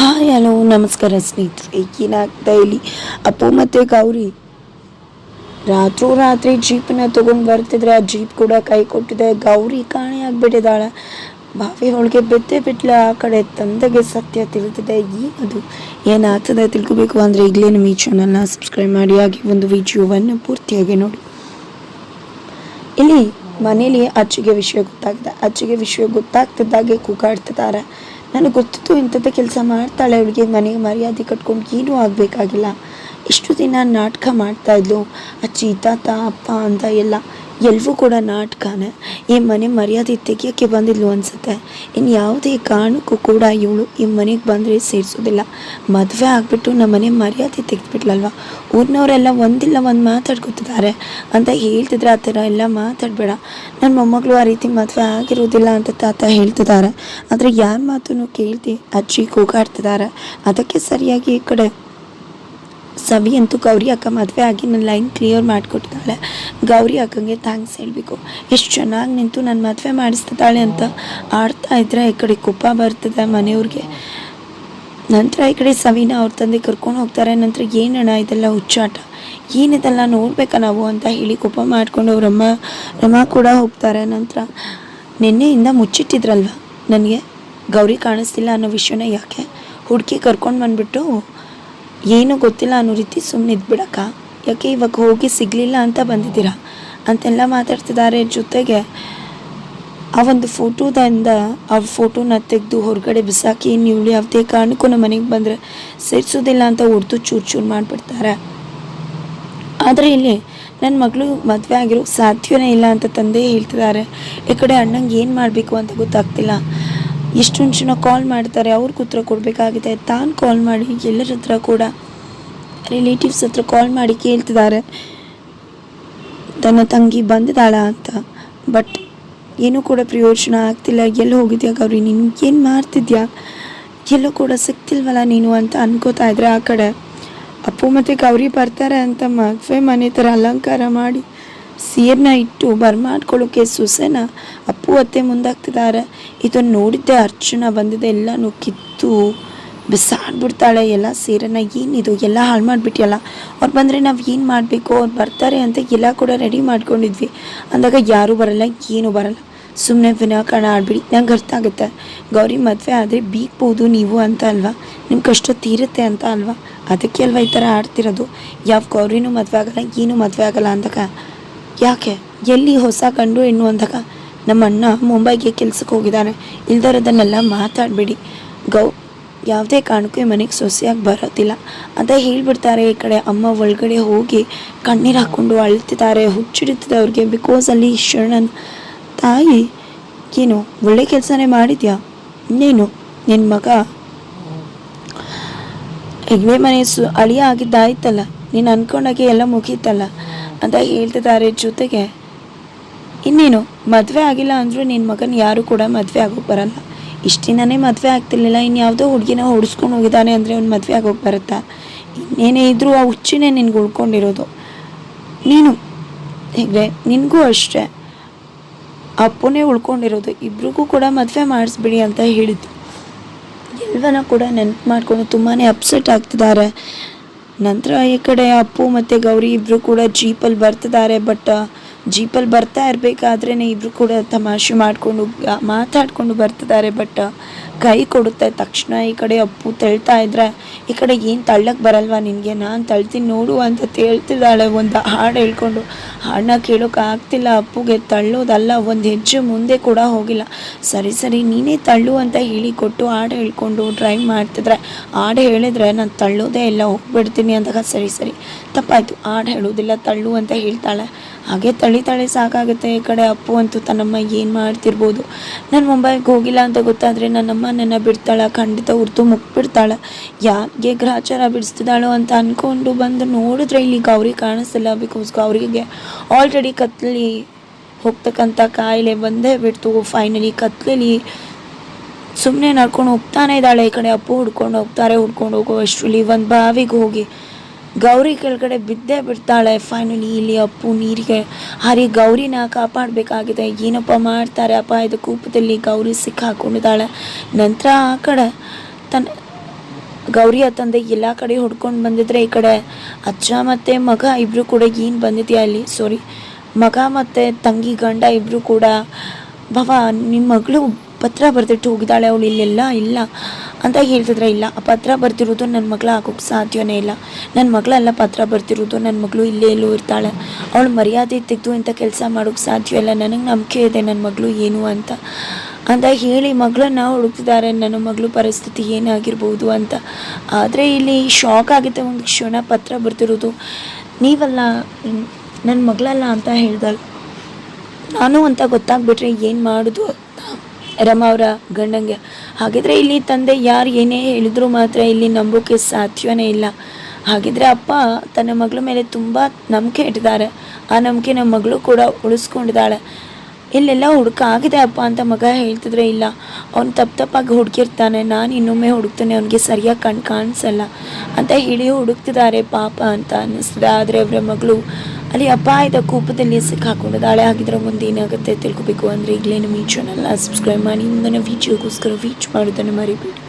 Hi, hello, ನಮಸ್ಕಾರ ಸ್ನೇಹಿತರೆ. ಏನಾಗ್ತಾ ಇಲ್ಲಿ ಅಪ್ಪು ಮತ್ತು ಗೌರಿ? ರಾತ್ರೋ ರಾತ್ರಿ ಜೀಪನ್ನ ತಗೊಂಡು ಬರ್ತಿದ್ರೆ ಆ ಜೀಪ್ ಕೂಡ ಕೈ ಕೊಟ್ಟಿದೆ. ಗೌರಿ ಕಾಣೆ ಆಗಿಬಿಟ್ಟಿದ್ದಾಳೆ. ಬಾವಿ ಒಳಗೆ ಬಿದ್ದೆ ಬಿಟ್ಲ. ಆ ಕಡೆ ತಂದೆಗೆ ಸತ್ಯ ತಿಳಿದಿದೆ. ಏನದು ಏನಾಗ್ತದೆ ತಿಳ್ಕೊಬೇಕು ಅಂದರೆ ಈಗಲೇ ನಮ್ಮ ಈ ಚಾನಲ್ನ ಸಬ್ಸ್ಕ್ರೈಬ್ ಮಾಡಿ. ಆಗಿ ಒಂದು ವಿಡಿಯೋವನ್ನು ಪೂರ್ತಿಯಾಗಿ ನೋಡಿ. ಇಲ್ಲಿ ಮನೇಲಿ ಅಚ್ಚಿಗೆ ವಿಷಯ ಗೊತ್ತಾಗಿದೆ. ಅಚ್ಚಿಗೆ ವಿಷಯ ಗೊತ್ತಾಗ್ತಿದ್ದಾಗೆ ಕೂಗಾಡ್ತಿದ್ದಾರೆ. ನನಗೆ ಗೊತ್ತಿತ್ತು ಇಂಥದ್ದೇ ಕೆಲಸ ಮಾಡ್ತಾಳೆ ಅವಳಿಗೆ ಮನೆಗೆ ಮರ್ಯಾದೆ ಕಟ್ಕೊಂಡು ಏನೂ ಆಗಬೇಕಾಗಿಲ್ಲ. ಇಷ್ಟು ದಿನ ನಾಟಕ ಮಾಡ್ತಾ ಇದ್ಲು. ಅಜ್ಜಿ ತಾತ ಅಪ್ಪ ಅಂತ ಎಲ್ಲ ಎಲ್ಲವೂ ಕೂಡ ನಾಟಕನೇ. ಈ ಮನೆ ಮರ್ಯಾದೆ ತೆಗಿಯೋಕ್ಕೆ ಬಂದಿದ್ಲು ಅನ್ಸುತ್ತೆ. ಇನ್ನು ಯಾವುದೇ ಕಾರಣಕ್ಕೂ ಕೂಡ ಇವಳು ಈ ಮನೆಗೆ ಬಂದರೆ ಸೇರಿಸೋದಿಲ್ಲ. ಮದುವೆ ಆಗಿಬಿಟ್ಟು ನಮ್ಮ ಮನೆ ಮರ್ಯಾದೆ ತೆಗೆದ್ಬಿಟ್ಲಲ್ವ? ಊರಿನವರೆಲ್ಲ ಒಂದಿಲ್ಲ, ಒಂದು ಮಾತಾಡ್ಕೊತಿದ್ದಾರೆ. ಅಂತ ಹೇಳ್ತಿದ್ರೆ ಆ ಥರ ಎಲ್ಲ ಮಾತಾಡಬೇಡ. ನನ್ನ ಮೊಮ್ಮಗಳು ಆ ರೀತಿ ಮದುವೆ ಆಗಿರೋದಿಲ್ಲ ಅಂತ ತಾತ ಹೇಳ್ತಿದ್ದಾರೆ. ಆದರೆ ಯಾರ ಮಾತನ್ನು ಕೇಳ್ತಿ ಅಜ್ಜಿ ಕೂಗಾಡ್ತಿದ್ದಾರೆ. ಅದಕ್ಕೆ ಸರಿಯಾಗಿ ಈ ಕಡೆ ಸವಿ ಅಂತೂ ಗೌರಿ ಅಕ್ಕ ಮದುವೆ ಆಗಿ ನನ್ನ ಲೈನ್ ಕ್ಲಿಯರ್ ಮಾಡಿಕೊಟ್ಟಿದ್ದಾಳೆ ಗೌರಿ ಅಕ್ಕಂಗೆ ಥ್ಯಾಂಕ್ಸ್ ಹೇಳಬೇಕು. ಎಷ್ಟು ಚೆನ್ನಾಗಿ ನಿಂತು ನನ್ನ ಮದುವೆ ಮಾಡಿಸ್ತಿದ್ದಾಳೆ ಅಂತ ಆಡ್ತಾ ಇದ್ರೆ ಈ ಕಡೆ ಕುಪ್ಪ ಬರ್ತದೆ ಮನೆಯವ್ರಿಗೆ. ನಂತರ ಈ ಕಡೆ ಸವಿನ ಅವ್ರ ತಂದೆ ಕರ್ಕೊಂಡು ಹೋಗ್ತಾರೆ. ನಂತರ ಏನಣ್ಣ ಇದೆಲ್ಲ ಹುಚ್ಚಾಟ? ಏನಿದೆಲ್ಲ ನೋಡ್ಬೇಕಾ ನಾವು ಅಂತ ಹೇಳಿ ಕೋಪ ಮಾಡಿಕೊಂಡು ರಮ್ಮ ರಮ ಕೂಡ ಹೋಗ್ತಾರೆ. ನಂತರ ನಿನ್ನೆಯಿಂದ ಮುಚ್ಚಿಟ್ಟಿದ್ರಲ್ವ? ನನಗೆ ಗೌರಿ ಕಾಣಿಸ್ತಿಲ್ಲ ಅನ್ನೋ ವಿಷಯನ ಯಾಕೆ? ಹುಡುಕಿ ಕರ್ಕೊಂಡು ಬಂದ್ಬಿಟ್ಟು ಏನೂ ಗೊತ್ತಿಲ್ಲ ಅನ್ನೋ ರೀತಿ ಸುಮ್ಮನೆ ಇದ್ಬಿಡಕ್ಕ. ಯಾಕೆ ಇವಾಗ ಹೋಗಿ ಸಿಗಲಿಲ್ಲ ಅಂತ ಬಂದಿದ್ದೀರಾ? ಅಂತೆಲ್ಲ ಮಾತಾಡ್ತಿದ್ದಾರೆ ಜೊತೆಗೆ ಆ ಒಂದು ಫೋಟೋದಿಂದ ಆ ಫೋಟೋನ ತೆಗೆದು ಹೊರಗಡೆ ಬಿಸಾಕಿ ನೀವು ಯಾವುದೇ ಕಾರಣಕ್ಕೂ ನಮ್ಮ ಮನೆಗೆ ಬಂದರೆ ಸೇರಿಸೋದಿಲ್ಲ ಅಂತ ಹೊಡೆದು ಚೂರು ಚೂರು ಮಾಡಿಬಿಡ್ತಾರೆ. ಆದರೆ ಇಲ್ಲಿ ನನ್ನ ಮಗಳು ಮದುವೆ ಆಗಿರೋ ಸಾಧ್ಯವೇ ಇಲ್ಲ ಅಂತ ತಂದೆ ಹೇಳ್ತಿದ್ದಾರೆ. ಈ ಕಡೆ ಅಣ್ಣಂಗೆ ಏನು ಮಾಡಬೇಕು ಅಂತ ಗೊತ್ತಾಗ್ತಿಲ್ಲ. ಎಷ್ಟೊಂದು ಜನ ಕಾಲ್ ಮಾಡ್ತಾರೆ, ಅವ್ರಿಗೆ ಉತ್ತರ ಕೊಡಬೇಕಾಗಿದೆ. ತಾನು ಕಾಲ್ ಮಾಡಿ, ಎಲ್ಲರ ಹತ್ರ ಕೂಡ ರಿಲೇಟಿವ್ಸ್ ಹತ್ರ ಕಾಲ್ ಮಾಡಿ ಕೇಳ್ತಿದ್ದಾರೆ. ತನ್ನ ತಂಗಿ ಬಂದಿದ್ದಾಳ ಅಂತ. ಬಟ್ ಏನೂ ಕೂಡ ಪ್ರಯೋಜನ ಆಗ್ತಿಲ್ಲ. ಎಲ್ಲ ಹೋಗಿದ್ಯಾ ಗೌರಿ ನೀನು? ಏನು ಮಾಡ್ತಿದ್ಯಾ? ಎಲ್ಲೂ ಕೂಡ ಸಿಗ್ತಿಲ್ವಲ್ಲ ನೀನು ಅಂತ ಅನ್ಕೋತಾ ಇದ್ರೆ ಆ ಕಡೆ. ಅಪ್ಪು ಮತ್ತು ಗೌರಿ ಬರ್ತಾರೆ ಅಂತ ಮದುವೆ ಮನೆ ಥರ ಅಲಂಕಾರ ಮಾಡಿ ಸೀರನ್ನ ಇಟ್ಟು ಬರ್ಮಾಡ್ಕೊಳ್ಳೋಕೆ ಸೊಸೆನ ಅಪ್ಪು ಅತ್ತೆ ಮುಂದಾಗ್ತಿದ್ದಾರೆ. ಇದನ್ನು ನೋಡಿದ್ದೆ ಅರ್ಚುನ ಬಂದಿದೆ, ಎಲ್ಲನೂ ಕಿತ್ತು ಬಿಸಾಡ್ಬಿಡ್ತಾಳೆ, ಎಲ್ಲ ಸೀರೆನ ಏನಿದು, ಎಲ್ಲ ಹಾಳು ಮಾಡಿಬಿಟ್ಟಿಯಲ್ಲ ಅವ್ರು ಬಂದರೆ ನಾವು ಏನು ಮಾಡಬೇಕು? ಅವ್ರು ಬರ್ತಾರೆ ಅಂತ ಎಲ್ಲ ಕೂಡ ರೆಡಿ ಮಾಡ್ಕೊಂಡಿದ್ವಿ. ಅಂದಾಗ ಯಾರೂ ಬರಲ್ಲ, ಏನೂ ಬರಲ್ಲ. ಸುಮ್ಮನೆ ವಿನಾಕಾರಣ ಆಡ್ಬಿಡಿ, ನಂಗೆ ಅರ್ಥ ಆಗುತ್ತೆ. ಗೌರಿ ಮದುವೆ ಆದರೆ ಬೀಗ್ಬೋದು ನೀವು ಅಂತ ಅಲ್ವಾ? ನಿಮ್ಮ ಕಷ್ಟ ತೀರುತ್ತೆ ಅಂತ ಅಲ್ವಾ? ಅದಕ್ಕೆ ಅಲ್ವಾ ಈ ಥರ ಆಡ್ತಿರೋದು? ಯಾವ ಗೌರಿನೂ ಮದುವೆ ಆಗಲ್ಲ, ಏನೂ ಮದುವೆ ಆಗಲ್ಲ ಅಂದಾಗ? ಯಾಕೆ? ಎಲ್ಲಿ ಹೊಸ ಗಂಡು ಹೆಣ್ಣು ಅಂದಾಗ? ನಮ್ಮ ಅಣ್ಣ ಮುಂಬೈಗೆ ಕೆಲ್ಸಕ್ಕೆ ಹೋಗಿದ್ದಾನೆ ಇಲ್ದರದನ್ನೆಲ್ಲ ಮಾತಾಡಬೇಡಿ. ಗೌ, ಯಾವುದೇ ಕಾರಣಕ್ಕೂ ಈ ಮನೆಗೆ ಸೊಸೆಯಾಗಿ ಬರೋದಿಲ್ಲ. ಅಂತ ಹೇಳಿಬಿಡ್ತಾರೆ ಈ ಕಡೆ ಅಮ್ಮ ಒಳಗಡೆ ಹೋಗಿ ಕಣ್ಣೀರು ಹಾಕ್ಕೊಂಡು ಅಳ್ತಿದ್ದಾರೆ. ಹುಚ್ಚಿಡುತ್ತಿದೆ ಅವ್ರಿಗೆ ಬಿಕಾಸ್ ಅಲ್ಲಿ ಶರಣನ್ ತಾಯಿ. ಏನು, ಒಳ್ಳೆ ಕೆಲಸನೇ ಮಾಡಿದ್ಯಾ? ಇನ್ನೇನು? ನಿನ್ನ ಮಗ? ಹೆಗ್ವೆ ಮನೆ ಸು, ಅಳಿಯ ಆಗಿದ್ದಾಯ್ತಲ್ಲ. ನೀನು ಅಂದ್ಕೊಂಡಾಗೆ ಎಲ್ಲ ಮುಗೀತಲ್ಲ. ಅಂತ ಹೇಳ್ತಿದ್ದಾರೆ ಜೊತೆಗೆ. ಇನ್ನೇನು, ಮದುವೆ ಆಗಿಲ್ಲ ಅಂದರೂ ನಿನ್ನ ಮಗನ ಯಾರು ಕೂಡ ಮದುವೆ ಆಗೋಕೆ ಬರಲ್ಲ. ಇಷ್ಟಿನೇ ಮದುವೆ ಆಗ್ತಿರ್ಲಿಲ್ಲ ಇನ್ಯಾವುದೋ ಹುಡುಗಿನ ಹುಡ್ಸ್ಕೊಂಡು ಹೋಗಿದ್ದಾನೆ ಅಂದರೆ ಅವ್ನು ಮದುವೆ ಆಗೋಕೆ ಬರುತ್ತಾ? ಇನ್ನೇನೇ ಇದ್ದರೂ ಆ ಹುಚ್ಚಿನೇ ನಿನ್ಗೆ ಉಳ್ಕೊಂಡಿರೋದು. ನೀನು ಹೇಗೆ ನಿನಗೂ ಅಷ್ಟೇ. ಅಪ್ಪನೇ ಉಳ್ಕೊಂಡಿರೋದು, ಇಬ್ರಿಗೂ ಕೂಡ ಮದುವೆ ಮಾಡಿಸ್ಬಿಡಿ ಅಂತ ಹೇಳಿದ್ದು. ಎಲ್ವನ ಕೂಡ ನೆನಪು ಮಾಡಿಕೊಂಡು ತುಂಬಾ ಅಪ್ಸೆಟ್ ಆಗ್ತಿದ್ದಾರೆ ನಂತರ ಈ ಕಡೆ ಅಪ್ಪು ಮತ್ತು ಗೌರಿ ಇಬ್ಬರು ಕೂಡ ಜೀಪಲ್ಲಿ ಬರ್ತಿದ್ದಾರೆ ಬಟ್ ಜೀಪಲ್ಲಿ ಬರ್ತಾ ಇರಬೇಕಾದ್ರೇ ಇಬ್ಬರು ಕೂಡ ತಮಾಷೆ ಮಾಡಿಕೊಂಡು ಮಾತಾಡಿಕೊಂಡು ಬರ್ತಿದ್ದಾರೆ ಬಟ್ ಕೈ ಕೊಡುತ್ತೆ, ತಕ್ಷಣ ಈ ಕಡೆ ಅಪ್ಪು ತಳ್ತಾ ಇದ್ರೆ, ಈ ಕಡೆ ಏನು ತಳ್ಳಕ್ಕೆ ಬರಲ್ವಾ ನಿನಗೆ? ನಾನು ತಳ್ತೀನಿ ನೋಡು ಅಂತ ತೇಳ್ತಿದ್ದಾಳೆ ಒಂದು ಹಾಡು ಹೇಳ್ಕೊಂಡು. ಹಾಡನ್ನ ಕೇಳೋಕೆ ಆಗ್ತಿಲ್ಲ, ಅಪ್ಪುಗೆ ತಳ್ಳೋದಲ್ಲ, ಒಂದು ಹೆಜ್ಜೆ ಮುಂದೆ ಕೂಡ ಹೋಗಿಲ್ಲ. ಸರಿ ಸರಿ, ನೀನೇ ತಳ್ಳು ಅಂತ ಹೇಳಿ ಕೊಟ್ಟು ಹಾಡು ಹೇಳ್ಕೊಂಡು ಡ್ರೈವ್ ಮಾಡ್ತಿದ್ರೆ, ಹಾಡು ಹೇಳಿದ್ರೆ ನಾನು ತಳ್ಳೋದೇ ಇಲ್ಲ, ಹೋಗ್ಬಿಡ್ತೀನಿ ಅಂದಾಗ ಸರಿ ಸರಿ, ತಪ್ಪಾಯಿತು, ಹಾಡು ಹೇಳೋದಿಲ್ಲ, ತಳ್ಳು ಅಂತ ಹೇಳ್ತಾಳೆ. ಹಾಗೆ ತಳಿ ತಳಿ ಸಾಕಾಗುತ್ತೆ ಈ ಕಡೆ ಅಪ್ಪು ಅಂತೂ ತನ್ನಮ್ಮ ಏನು ಮಾಡ್ತಿರ್ಬೋದು? ನಾನು ಮುಂಬೈಗೆ ಹೋಗಿಲ್ಲ ಅಂತ ಗೊತ್ತಾದರೆ ನನ್ನಮ್ಮ ನನ್ನ ಬಿಡ್ತಾಳೆ, ಖಂಡಿತ ಉರ್ತು ಮುಕ್ಬಿಡ್ತಾಳೆ ಯಾರಿಗೆ ಗ್ರಹಚಾರ ಬಿಡಿಸ್ತಿದ್ದಾಳೋ ಅಂತ ಅಂದ್ಕೊಂಡು ಬಂದು ನೋಡಿದ್ರೆ ಇಲ್ಲಿ ಗೌರಿ ಕಾಣಿಸ್ತಿಲ್ಲ ಬಿಕಾಸ್ ಗೌರಿಗೆ ಆಲ್ರೆಡಿ ಕತ್ಲಲ್ಲಿ ಹೋಗ್ತಕ್ಕಂಥ ಕಾಯಿಲೆ ಬಂದೇ ಬಿಡ್ತು. ಫೈನಲಿ ಕತ್ಲಲ್ಲಿ ಸುಮ್ಮನೆ ನಡ್ಕೊಂಡು ಹೋಗ್ತಾನೆ ಇದ್ದಾಳೆ. ಈ ಕಡೆ ಅಪ್ಪು ಹುಡ್ಕೊಂಡು ಹೋಗ್ತಾರೆ, ಹುಡ್ಕೊಂಡು ಹೋಗೋ ಅಷ್ಟರಲ್ಲಿ ಒಂದು ಬಾವಿಗೆ ಹೋಗಿ ಗೌರಿ ಕೆಳಗಡೆ ಬಿದ್ದೇ ಬಿಡ್ತಾಳೆ. ಫೈನಲಿ ಇಲ್ಲಿ ಅಪ್ಪು ನೀರಿಗೆ ಹರಿ ಗೌರಿನ ಕಾಪಾಡಬೇಕಾಗಿದೆ. ಏನಪ್ಪ ಮಾಡ್ತಾರೆ ಅಪಾಯದ ಕೂಪದಲ್ಲಿ ಗೌರಿ ಸಿಕ್ಕಾಕೊಂಡಿದ್ದಾಳೆ. ನಂತರ ಆ ಕಡೆ ತನ್ನ ಗೌರಿ ತಂದೆ ಎಲ್ಲ ಕಡೆ ಹುಡ್ಕೊಂಡು ಬಂದಿದ್ರೆ ಈ ಕಡೆ ಅಜ್ಜ ಮತ್ತು ಮಗ ಇಬ್ಬರು ಕೂಡ ಏನು ಬಂದಿದೆಯಾ ಅಲ್ಲಿ ಸಾರಿ ಮಗ ಮತ್ತು ತಂಗಿ ಗಂಡ ಇಬ್ಬರು ಕೂಡ. ಬಾವ ನಿಮ್ಮ ಮಗಳು ಪತ್ರ ಬರೆದಿಟ್ಟು ಹೋಗಿದ್ದಾಳೆ. ಅವಳು ಇಲ್ಲೆಲ್ಲ ಇಲ್ಲ. ಅಂತ ಹೇಳ್ತಿದ್ರೆ, ಇಲ್ಲ. ಆ ಪತ್ರ ಬರ್ತಿರೋದು ನನ್ನ ಮಗಳು ಆಗೋಕ್ಕೆ ಸಾಧ್ಯವೇ ಇಲ್ಲ. ನನ್ನ ಮಗಳಲ್ಲ ಪತ್ರ ಬರ್ತಿರೋದು ನನ್ನ ಮಗಳು ಇಲ್ಲೇ ಎಲ್ಲೂ ಇರ್ತಾಳೆ. ಅವಳು ಮರ್ಯಾದೆ ತೆಗೆದು ಇಂಥ ಕೆಲಸ ಮಾಡೋಕ್ಕೆ ಸಾಧ್ಯ ಇಲ್ಲ. ನನಗೆ ನಂಬಿಕೆ ಇದೆ ನನ್ನ ಮಗಳು ಏನು ಅಂತ. ಅಂತ ಹೇಳಿ ಮಗಳನ್ನ ಹುಡುಕ್ತಿದ್ದಾರೆ ನನ್ನ ಮಗಳು ಪರಿಸ್ಥಿತಿ ಏನಾಗಿರ್ಬೋದು ಅಂತ. ಆದರೆ ಇಲ್ಲಿ ಶಾಕ್ ಆಗುತ್ತೆ ಒಂದು ಕ್ಷಣ. ಪತ್ರ ಬರ್ತಿರೋದು, ನೀವಲ್ಲ ನನ್ನ ಮಗಳಲ್ಲ ಅಂತ ಹೇಳ್ದಲ್ಲ ನಾನು ಅಂತ ಗೊತ್ತಾಗ್ಬಿಟ್ರೆ ಏನು ಮಾಡೋದು ರಮ ಅವರ ಗಂಡಂಗೆ. ಹಾಗಿದ್ರೆ ಇಲ್ಲಿ ತಂದೆ ಯಾರು ಏನೇ ಹೇಳಿದ್ರು ಮಾತ್ರ ಇಲ್ಲಿ ನಂಬೋಕೆ ಸಾಧ್ಯವೇ ಇಲ್ಲ. ಹಾಗಿದ್ರೆ ಅಪ್ಪ ತನ್ನ ಮಗಳ ಮೇಲೆ ತುಂಬ ನಂಬಿಕೆ ಇಟ್ಟಿದ್ದಾರೆ. ಆ ನಂಬಿಕೆ ನಮ್ಮ ಮಗಳು ಕೂಡ ಉಳಿಸ್ಕೊಂಡಿದ್ದಾಳೆ. ಇಲ್ಲೆಲ್ಲ ಹುಡುಕಾಗಿದೆ ಅಪ್ಪ ಅಂತ ಮಗ ಹೇಳ್ತಿದ್ರೆ ಇಲ್ಲ. ಅವ್ನು ತಪ್ಪು ತಪ್ಪಾಗಿ ಹುಡುಕಿರ್ತಾನೆ. ನಾನು ಇನ್ನೊಮ್ಮೆ ಹುಡುಕ್ತಾನೆ. ಅವನಿಗೆ ಸರಿಯಾಗಿ ಕಣ್ ಕಾಣಿಸಲ್ಲ. ಅಂತ ಹೇಳಿ ಹುಡುಕ್ತಿದ್ದಾರೆ ಪಾಪ ಅಂತ ಅನ್ನಿಸ್ತದೆ ಆದರೆ ಅವರ ಮಗಳು ಅಲ್ಲಿ ಅಪಾಯದ ಕೂಪದಲ್ಲಿ ಸಿಕ್ಕಾಕೊಂಡು ದಾಳಿ ಹಾಕಿದ್ರೆ ಮುಂದೆ ಏನಾಗುತ್ತೆ ತಿಳ್ಕೊಬೇಕು ಅಂದರೆ ಈಗಲೇ ನಮ್ಮ ಈ ಚಾನಲ್ನ ಸಬ್ಸ್ಕ್ರೈಬ್ ಮಾಡಿ. ಮುಂದಿನ ವೀಡಿಯೋಗೋಸ್ಕರ ವೀಚ್ ಮಾಡೋದನ್ನು ಮರಿಬೇಡಿ.